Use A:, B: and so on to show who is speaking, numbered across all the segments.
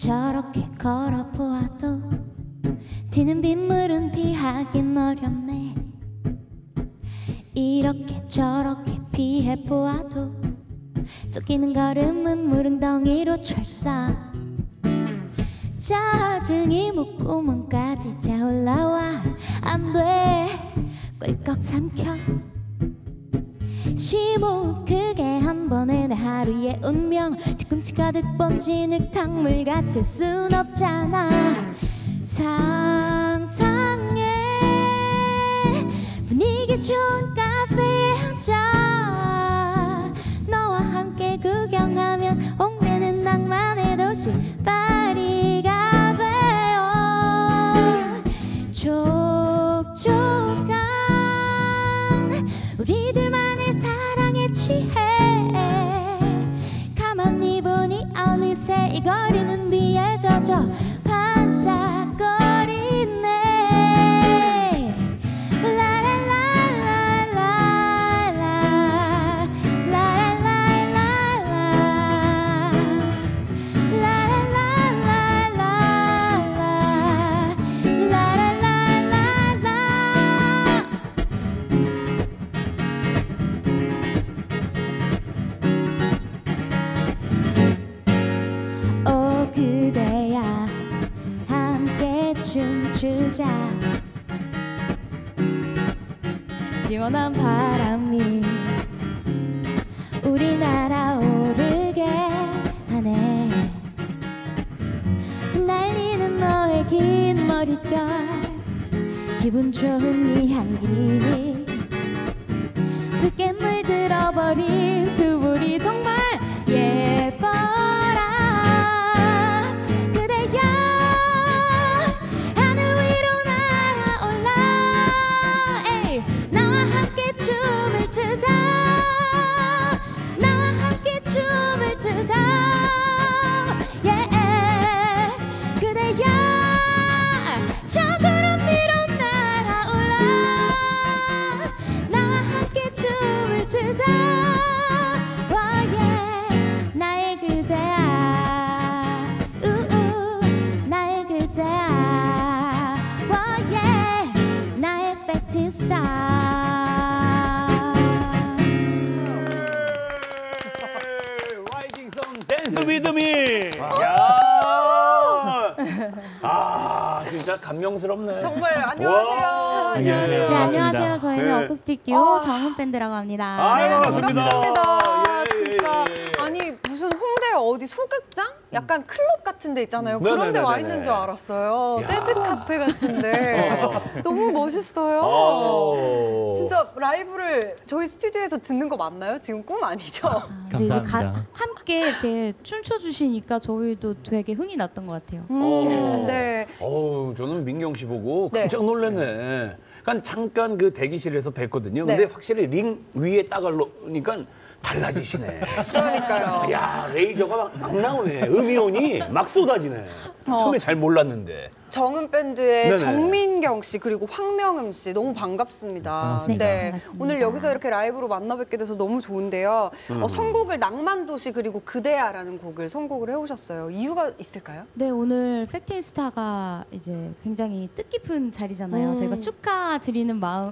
A: 저렇게 걸어보아도 튀는 빗물은 피하긴 어렵네. 이렇게 저렇게 피해보아도 쫓기는 걸음은 무릉덩이로 철사. 짜증이 목구멍까지 차올라와 안돼. 꿀꺽 삼켜. 심호흡 크게 한 번에 내 하루의 운명. 뒤 꿈치 가득 번진 흙탕물 같을 순 없잖아. 상상해. 분위기 좋은 카페에 앉아. 너와 함께 구경하면 홍대는 낭만의 도시 거리는 비에 젖어 춤추자. 시원한 바람이 우리 날아오르게 하네. 날리는 너의 긴 머릿결 기분 좋은 네 향기. 붉게 물들어버린 두 불이 정
B: 댄스 위드미. 야. 아, 진짜 감명스럽네.
C: 정말
B: 와.
C: 안녕하세요.
D: 안녕하세요.
A: 네. 안녕하세요 저희는
B: 네.
A: 어쿠스틱 듀오 정은 밴드라고 합니다
B: 아,
C: 네,
B: 반갑습니다.
C: 반갑습니다.
B: 예, 예,
C: 진짜
B: 예, 예.
C: 아니 무슨 홍대 어디 소극장? 약간 클럽 같은 데 있잖아요. 그런 데 와. 있는 줄 알았어요.
B: 야.
C: 재즈 카페 같은데 너무 멋있어요.
B: 어.
C: 진짜 라이브를 저희 스튜디오에서 듣는 거 맞나요? 지금 꿈 아니죠?
A: 아, 근데
D: 감사합니다.
A: 함께 이렇게 춤춰 주시니까 저희도 되게 흥이 났던 것 같아요.
B: 어.
C: 네.
B: 어우, 저는 민경 씨 보고
C: 네.
B: 깜짝 놀랐네. 그러니까 잠깐 그 대기실에서 뵀거든요. 근데
C: 네.
B: 확실히 링 위에 딱 올라오니까 달라지시네.
C: 그러니까요.
B: 야, 레이저가 막, 막 나오네. 음이온이 막 쏟아지네.
C: 어.
B: 처음에 잘 몰랐는데.
C: 정은 밴드의
B: 네네.
C: 정민경 씨 그리고 황명음 씨 너무 반갑습니다.
D: 반갑습니다.
C: 네.
A: 반갑습니다.
C: 오늘 여기서 이렇게 라이브로 만나 뵙게 돼서 너무 좋은데요.
B: 음.
C: 어, 선곡을 낭만도시 그리고 그대야라는 곡을 선곡을 해오셨어요. 이유가 있을까요?
A: 네 오늘 팩트인스타가 이제 굉장히 뜻깊은 자리잖아요.
C: 음.
A: 저희가 축하드리는 마음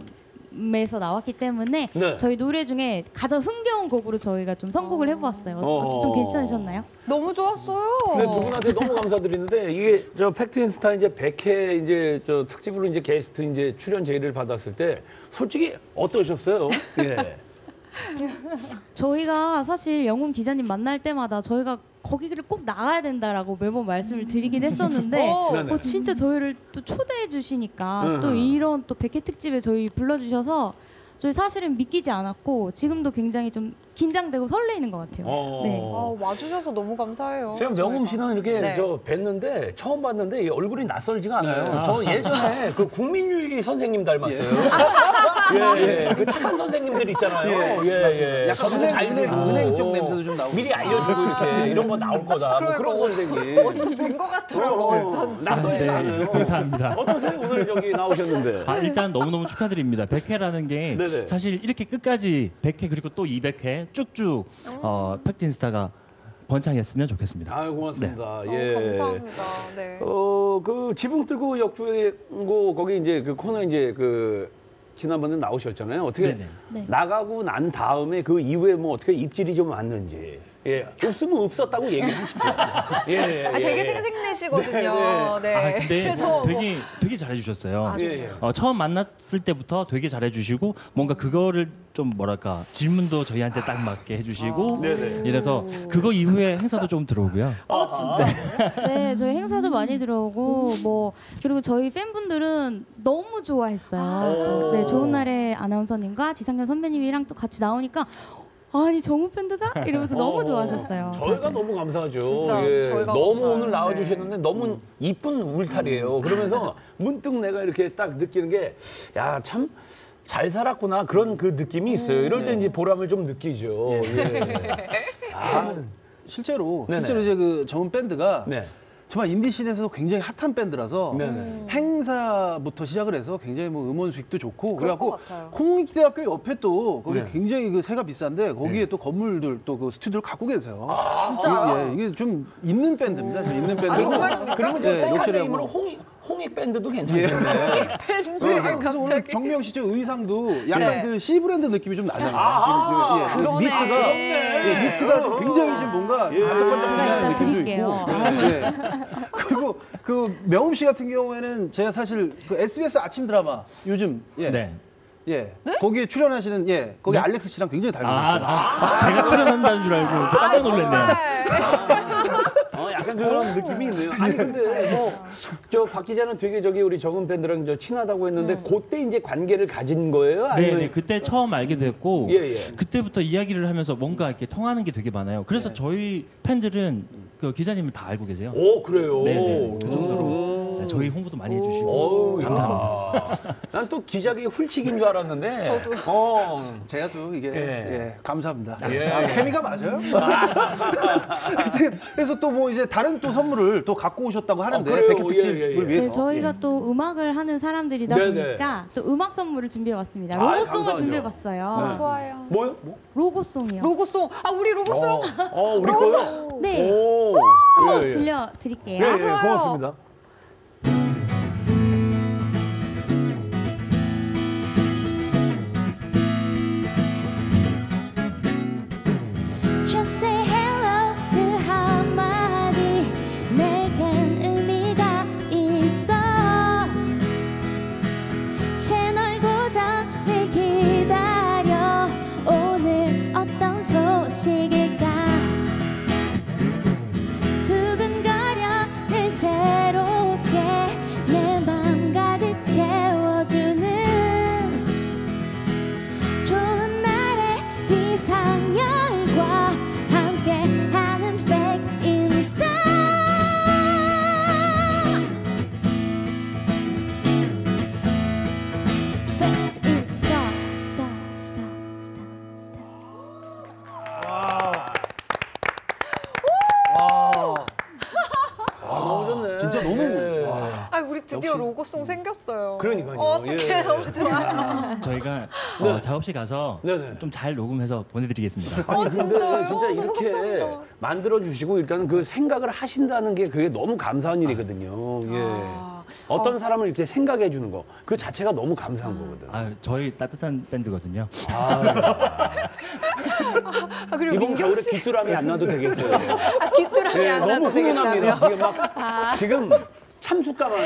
A: 에서 나왔기 때문에
B: 네.
A: 저희 노래 중에 가장 흥겨운 곡으로 저희가 좀 선곡을 해보았어요. 어,
B: 어.
A: 좀 괜찮으셨나요?
C: 너무 좋았어요.
B: 네, 두 분한테 너무 감사드리는데 이게 저 팩트 인스타 이제 100회 이제 저 특집으로 이제 게스트 이제 출연 제의를 받았을 때 솔직히 어떠셨어요? 예.
A: 저희가 사실 영훈 기자님 만날 때마다 저희가 거기를 꼭 나가야 된다라고 매번 말씀을 드리긴 했었는데.
B: 네네.
A: 어, 진짜 저희를 또 초대해 주시니까
B: 음.
A: 또 이런 또 백회 특집에 저희 불러주셔서 저희 사실은 믿기지 않았고 지금도 굉장히 좀 긴장되고 설레이는 것 같아요.
B: 어.
A: 네.
C: 아, 와주셔서 너무 감사해요.
B: 제가 명음. 씨는 이렇게
C: 네.
B: 저 뵀는데 처음 봤는데 이 얼굴이 낯설지가 않아요.
D: 네.
B: 저 예전에 그 국민유희 선생님 닮았어요. 예, 예. 그 착한 선생님들 있잖아요. 예, 예.
E: 약간
B: 서로
E: 은행,
B: 잘
E: 은행,
B: 되고
E: 은행 쪽 냄새도 좀 나고.
B: 미리 알려주고 이렇게 이런 거 나올 거다. 뭐 그런 선생님.
C: 어디서 뵌것 같더라고. 어쩐지.
B: 낯설지
D: 네,
B: 않아요.
D: 감사합니다.
B: 어떠세요? 오늘 여기 나오셨는데.
D: 아, 일단 너무너무 축하드립니다. 100회라는 게
B: 네네.
D: 사실 이렇게 끝까지 100회 그리고 또 200회 쭉쭉 어, 팩트인스타가 번창했으면 좋겠습니다.
B: 아유 고맙습니다.
C: 어,
B: 예.
C: 감사합니다. 네.
B: 어, 그 지붕 뚫고 역주행고 거기 이제 그 코너 이제 그 지난번에 나오셨잖아요. 어떻게
D: 네네.
A: 네.
B: 나가고 난 다음에 그 이후에 뭐 어떻게 입질이 좀 왔는지. 예. 없으면 없었다고 얘기하십시오. 예. 예,
C: 아, 되게
B: 예.
C: 생생내시거든요. 네.
D: 아, 근데
C: 그래서
D: 되게 되게 잘해주셨어요.
C: 아,
B: 예, 예.
D: 어, 처음 만났을 때부터 되게 잘해주시고 뭔가 그거를 좀 뭐랄까 질문도 저희한테 딱 맞게 해주시고
B: 네네.
D: 이래서 그거 이후에 행사도 좀 들어오고요.
A: 네, 저희 행사도 많이 들어오고 뭐 그리고 저희 팬분들은 너무 좋아했어요. 또, 네, 좋은 날에 아나운서님과 지상렬 선배님이랑 또 같이 나오니까 아니 정우 팬드가 이러면서 너무 좋아하셨어요.
B: 저희가
A: 다들.
B: 너무 감사하죠.
C: 진짜
B: 예.
C: 저희가
B: 너무
C: 감사해요.
B: 오늘 나와주셨는데 너무 이쁜 울타리예요. 그러면서 문득 내가 이렇게 딱 느끼는 게야 참. 잘 살았구나 그런 그 느낌이 있어요. 이럴 때 이제 보람을 좀 느끼죠. 예. 아,
E: 실제로
B: 네네.
E: 실제로 이제 그 정은 밴드가
B: 네.
E: 정말 인디 씬에서도 굉장히 핫한 밴드라서
B: 네네.
E: 행사부터 시작을 해서 굉장히 뭐 음원 수익도 좋고 그래갖고. 홍익대학교 옆에 또 거기
B: 네.
E: 굉장히 그 세가 비싼데 거기에 또 건물들 또 그 스튜디오를 갖고 계세요.
C: 진짜요?
E: 예, 이게 좀 있는 밴드입니다. 좀 있는 밴드.
C: 아, 정말입니까?
B: 그러면
E: 네, 하고.
B: 홍익 홍익 밴드도 괜찮겠네.
E: 네, 아니, 그래서 오늘 정명 씨저 의상도 약간
C: 네.
E: 그 C 브랜드 느낌이 좀 나잖아요.
B: 아,
E: 지금 그, 예,
C: 그러네.
E: 니트가 예, 니트가 좀 굉장히 지금 뭔가
B: 예.
E: 반짝반짝하는
A: 제가 이따
E: 느낌도
A: 드릴게요.
E: 있고. 예. 그리고 그 명음 씨 같은 경우에는 제가 사실 그 SBS 아침 드라마 요즘 예.
D: 네.
E: 예. 거기에 출연하시는 예. 거기 알렉스 씨랑 굉장히
D: 아,
E: 닮으셨어요.
D: 아, 제가 출연한다는 줄 알고 저 깜짝 놀랐네요.
B: 어, 약간 그런 느낌이 있네요. 아니 근데 뭐저박 기자는 되게 저기 우리 적은 밴드랑 저 친하다고 했는데 그때 이제 관계를 가진 거예요?
D: 네,
B: 아니면
D: 네, 그때 처음 알게 됐고
B: 예, 예.
D: 그때부터 이야기를 하면서 뭔가 이렇게 통하는 게 되게 많아요. 그래서 저희 팬들은 그 기자님을 다 알고 계세요.
B: 오 그래요.
D: 네, 네, 그 정도로 네, 저희 홍보도 많이 해주시고
B: 어우,
D: 감사합니다.
B: 난 또 기자계 훌칙인 줄 알았는데. 저도. 어.
E: 제가 또 이게
B: 예.
E: 예, 감사합니다.
B: 예.
E: 아, 케미가 맞아요? 하여튼 그래서 또 뭐 이제 다른 또 선물을 또 갖고 오셨다고 하는데
B: 어, 그래요?
E: 백회 특집을
B: 예, 예, 예.
E: 위해서
A: 네, 저희가 또 음악을 하는 사람들이다
B: 네 네.
A: 보니까 또 음악 선물을 준비해 왔습니다.
B: 아,
A: 로고송을
B: 감사하죠.
A: 준비해 봤어요.
C: 좋아요.
B: 뭐요?
A: 로고송이요.
C: 로고송. 아, 우리 로고송.
B: 어, 어 우리 거요?
A: 네.
B: 오.
A: 한번
B: 예, 예.
A: 들려 드릴게요.
B: 예, 예. 고맙습니다.
C: 로고송 생겼어요.
B: 그러니까요.
C: 어 떻게
B: 예.
C: 너무 좋아요.
D: 저희가 어, 작업실 가서
B: 네 네.
D: 좀 잘 녹음해서 보내드리겠습니다.
B: 아니 근데
C: 진짜요?
B: 진짜 이렇게
C: 감사합니다.
B: 만들어 주시고 일단은 그 생각을 하신다는 게 그게 너무 감사한 일이거든요. 예.
C: 아.
B: 어떤 사람을 이렇게 생각해 주는 거 그 자체가 너무 감사한 거거든.
D: 아, 저희 따뜻한 밴드거든요.
C: 아, 그리고
B: 이번
C: 민경
B: 겨울에
C: 씨
B: 귀뚜라미 안 놔도 되겠어요.
C: 아, 귀뚜라미
B: 예,
C: 안
B: 너무
C: 나도
B: 훈훈합니다.
C: 되겠다며.
B: 지금 막 지금 참숯가만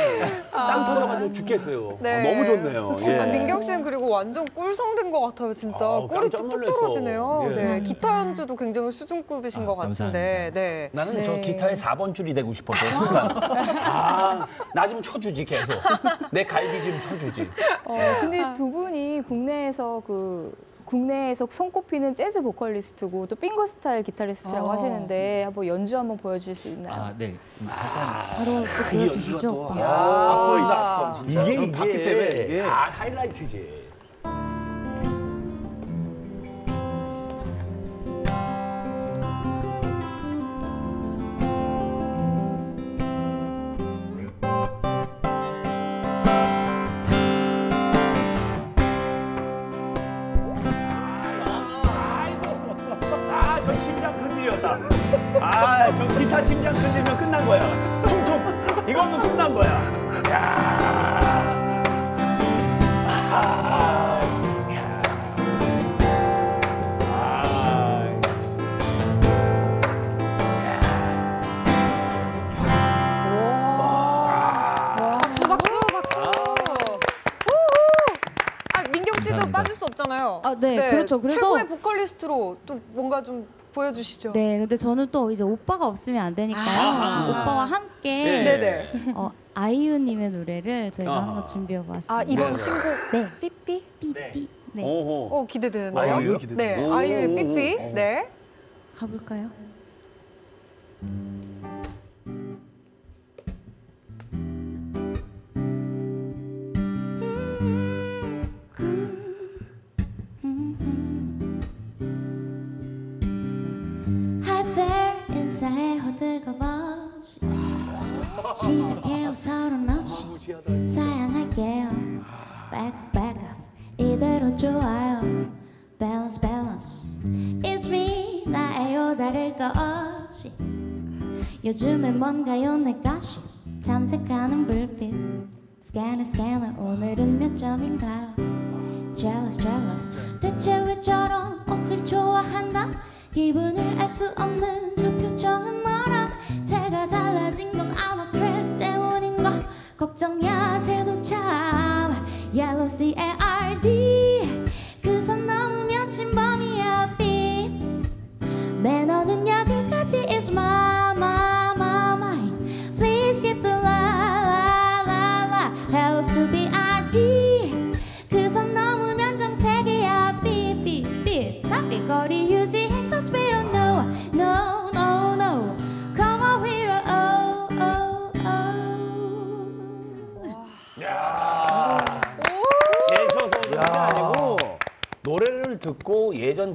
B: 땅 터져가지고 죽겠어요.
C: 네.
B: 어, 너무 좋네요. 예.
C: 아, 민경 씨는 그리고 완전 꿀성된 것 같아요, 진짜.
B: 아,
C: 꿀이 뚝뚝
B: 놀랐어.
C: 떨어지네요.
B: 예.
C: 네, 기타 연주도 굉장히 수준급이신
D: 아,
C: 것 같은데. 네.
B: 나는
C: 네.
B: 저 기타의 4번 줄이 되고 싶어서 순간 아, 나 좀 쳐주지 계속. 내 갈비 좀 쳐주지.
F: 어, 근데 두 분이 국내에서 그 국내에서 손꼽히는 재즈 보컬리스트고 또 핑거 스타일 기타리스트라고
C: 아.
F: 하시는데 한번 연주 한번 보여주실 수 있나요?
D: 아, 네. 음, 잠깐.
A: 바로
E: 또이 연주가
A: 보여주시죠
E: 또. 아, 악보 진짜.
B: 이게
E: 저
B: 이게
E: 봤기 때문에 이게
B: 아, 하이라이트지. 아. 끝났다. 아, 저 기타 심장 끊으면 끝난 거야. 퉁퉁. 이거는 끝난 거야. 야. 아. 야. 아.
C: 박수 박수 박수. 우후. 아 민경 씨도
D: 감사합니다.
C: 빠질 수 없잖아요.
A: 아, 네, 그렇죠. 그래서-
C: 최고의 보컬리스트로 또 뭔가 좀 보여주시죠.
A: 네, 근데 저는 또 이제 오빠가 없으면 안 되니까요.
B: 아하.
A: 오빠와 함께
B: 네.
C: 네네.
A: 어, 아이유님의 노래를 저희가
B: 아하.
A: 한번 준비해 보았습니다.
C: 아 이번
B: 네.
C: 신곡
A: 네,
C: 삐삐.
A: 삐삐. 네,
B: 오호.
C: 어 기대되는데요.
B: 아이유?
E: 기대돼요.
C: 네,
B: 오.
C: 아이유의 삐삐.
B: 오.
C: 네.
A: 가볼까요? Hi 인사해 호들갑 없이 시작해요. 서론 없이 사양할게요. Back up back up. 이대로 좋아요. Balance balance. It's me 나예요. 다를 거 없이. 요즘엔 뭔가요? 내 것이 탐색하는 불빛. 스캐너 스캐너 오늘은 몇 점인가요? Jealous jealous. 대체 왜 저런 옷을 좋아한다 기분을 알 수 없는 저 표정은 뭐라 태가 달라진 건 아마 스트레스 때문인가 걱정이야. 쟤도 참 yellow C A R D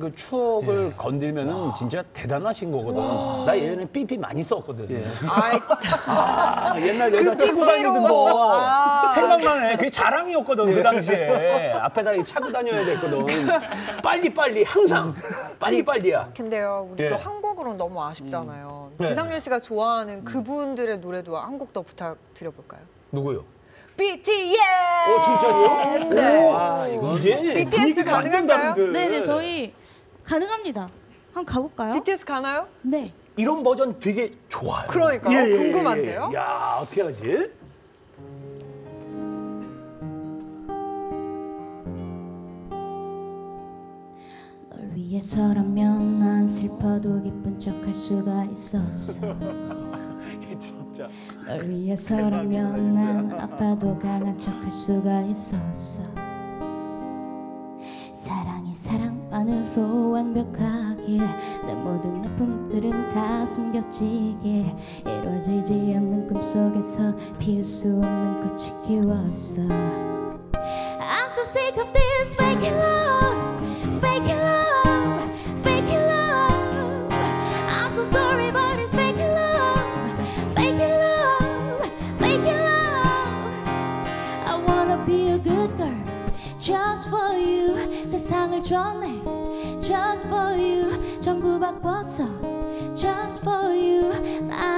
A: 그
B: 추억을 건들면은 진짜 대단하신 거거든. 나 예전에 삐삐 많이 썼거든.
C: 아이,
B: 아, 옛날 내가
C: 그
B: 차고 다니던
C: 삐삐로.
B: 거
C: 아.
B: 생각만 해. 그게 자랑이었거든 그 당시에. 앞에다 이 차고 다녀야 됐거든. 빨리 빨리 항상 빨리 빨리야.
C: 근데요, 우리
B: 예.
C: 또 한국으로 너무 아쉽잖아요.
B: 네.
C: 지상렬 씨가 좋아하는 그분들의 노래도 한 곡 더 부탁드려볼까요?
B: 누구요?
C: BTS!
B: 어 진짜요?
C: 네.
B: 와 이게
C: BTS
B: 분위기가
C: 가능한가요?
A: 네네 저희 가능합니다 한번 가볼까요?
C: BTS 가나요?
A: 네
B: 이런 버전 되게 좋아요.
C: 그러니까요. 궁금한데요?
B: 야 어떻게 하지?
A: 널 위해서라면 난 슬퍼도 기쁜 척 할 수가 있었어
B: 진짜.
A: 널 위해서라면 난 아파도 강한 척 할 수가 있었어 사랑이 사랑만으로 완벽하길 내 모든 아픔들은 다 숨겨지길 이루어지지 않는 꿈속에서 피울 수 없는 꽃을 키웠어 I'm so sick of this fake love, fake love, just for you. 세상을 줬네, just for you. 전부 바꿨어, just for you. I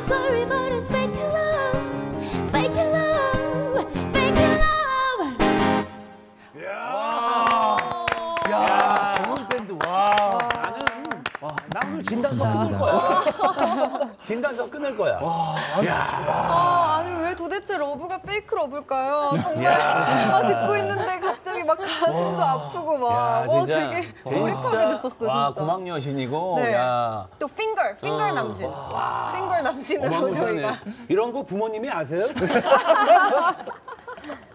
A: sorry but it's fake love. Fake love. Fake love. 야, 정원 밴드. 와. 나는 와, 나 오늘
B: 진단서 끊을 거야. 진단서 끊을 거야. 와, 야.
C: 아, 아니 왜 도대체 러브가 페이크 러브일까요? 정말. 아, 듣고 있는데 막 가슴도 아프고 막
B: 야,
C: 어,
B: 진짜.
C: 되게 몰입하게 됐었어
B: 와,
C: 진짜.
B: 고막 여신이고,
C: 네.
B: 야.
C: 또 핑거, 핑거
B: 어.
C: 남신, 핑거 남신으로
B: 어마무시하네.
C: 저희가
B: 이런 거 부모님이 아세요?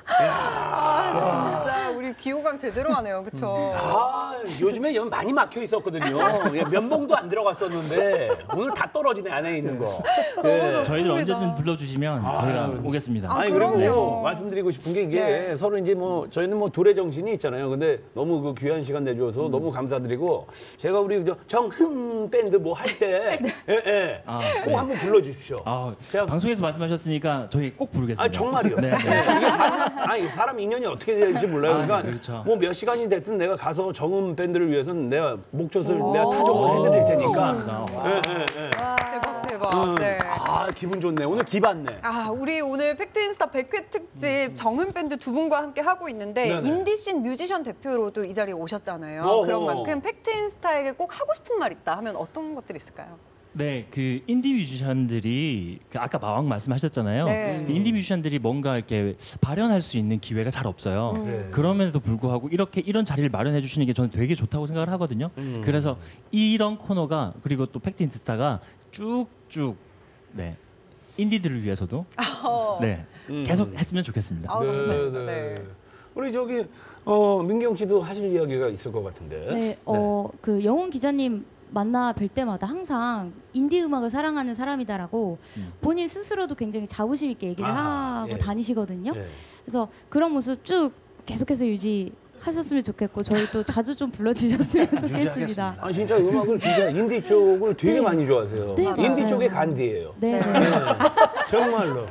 C: 아, 진짜 우리 귀호강 제대로 하네요, 그렇죠?
B: 아, 요즘에 연 많이 막혀 있었거든요. 예, 면봉도 안 들어갔었는데 오늘 다 떨어지네 안에 있는 거. 예.
D: 저희를. 언제든 불러주시면 저희가 오겠습니다.
C: 아,
B: 아니
C: 그럼요.
B: 그리고 완씀드리고 싶은 게 이게
C: 네.
B: 서로 이제 뭐 저희는 뭐 둘의 정신이 있잖아요. 근데 너무 그 귀한 시간
C: 음.
B: 내줘서 너무 감사드리고 제가 우리 저 정흠 밴드 뭐 할때 예, 예.
D: 아,
B: 꼭
D: 네.
B: 한번 불러주십시오.
D: 아,
B: 제가-
D: 방송에서 말씀하셨으니까 저희 꼭 부르겠습니다.
B: 아 정말이요.
D: 네, 네.
B: 이게 사람, 아니 사람 인연이 어떻게 될지 몰라요.
D: 아,
B: 그러니까
D: 그렇죠.
B: 뭐 몇 시간이 됐든 내가 가서 정음 밴드를 위해서는 내가 목젖을 내가 타종을 해드릴 테니까. 예, 예, 예.
C: 대박 대박. 네.
B: 아 기분 좋네. 오늘 기받네.
C: 아, 우리 오늘 팩트인스타 100회 특집 정은 밴드 두 분과 함께 하고 있는데
B: 네네.
C: 인디씬 뮤지션 대표로도 이 자리에 오셨잖아요.
B: 어허.
C: 그런 만큼 팩트인스타에게 꼭 하고 싶은 말 있다 하면 어떤 것들이 있을까요?
D: 네, 그 인디 뮤지션들이 그 아까 마왕 말씀하셨잖아요.
C: 네.
D: 그 인디 뮤지션들이 뭔가 이렇게 발현할 수 있는 기회가 잘 없어요.
B: 네.
D: 그럼에도 불구하고 이렇게 이런 자리를 마련해 주시는 게 저는 되게 좋다고 생각을 하거든요.
B: 음.
D: 그래서 이런 코너가 그리고 또 팩트 인스타가 쭉쭉 네. 인디들을 위해서도
C: 어.
D: 네. 계속 했으면 좋겠습니다.
C: 아, 감사합니다. 네.
B: 우리 저기 어, 민경 씨도 하실 이야기가 있을 것 같은데.
A: 네, 어, 그 영훈 기자님 만나 뵐 때마다 항상 인디 음악을 사랑하는 사람이다라고
D: 음.
A: 본인 스스로도 굉장히 자부심 있게 얘기를
B: 아하,
A: 하고
B: 예.
A: 다니시거든요.
B: 예.
A: 그래서 그런 모습 쭉 계속해서 유지 하셨으면 좋겠고 저희 또 자주 좀 불러주셨으면 좋겠습니다.
B: 아 진짜 음악을 진짜 인디 쪽을 되게
A: 네.
B: 많이 좋아하세요.
A: 네,
B: 인디
A: 맞아요.
B: 쪽의 간디예요.
A: 네, 네.
B: 네, 정말로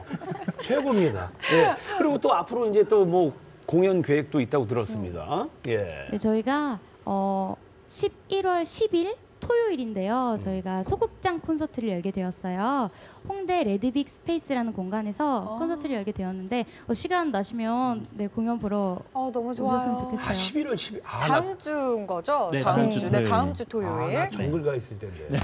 B: 최고입니다. 예. 그리고 또 앞으로 이제 또 뭐 공연 계획도 있다고 들었습니다. 예.
A: 네, 저희가 어 11월 10일 토요일인데요. 저희가 소극장 콘서트를 열게 되었어요. 홍대 레드빅 스페이스라는 공간에서 콘서트를 열게 되었는데 어, 시간 나시면 네, 공연 보러
C: 어, 너무
A: 오셨으면
C: 좋아요.
A: 좋겠어요.
B: 아 11월 10일. 아, 나,
C: 다음 주인 거죠?
D: 네, 다음
C: 주.
D: 주
C: 네,
D: 토요일.
C: 다음 주
B: 아,
C: 토요일.
B: 나 정글 가 있을 텐데.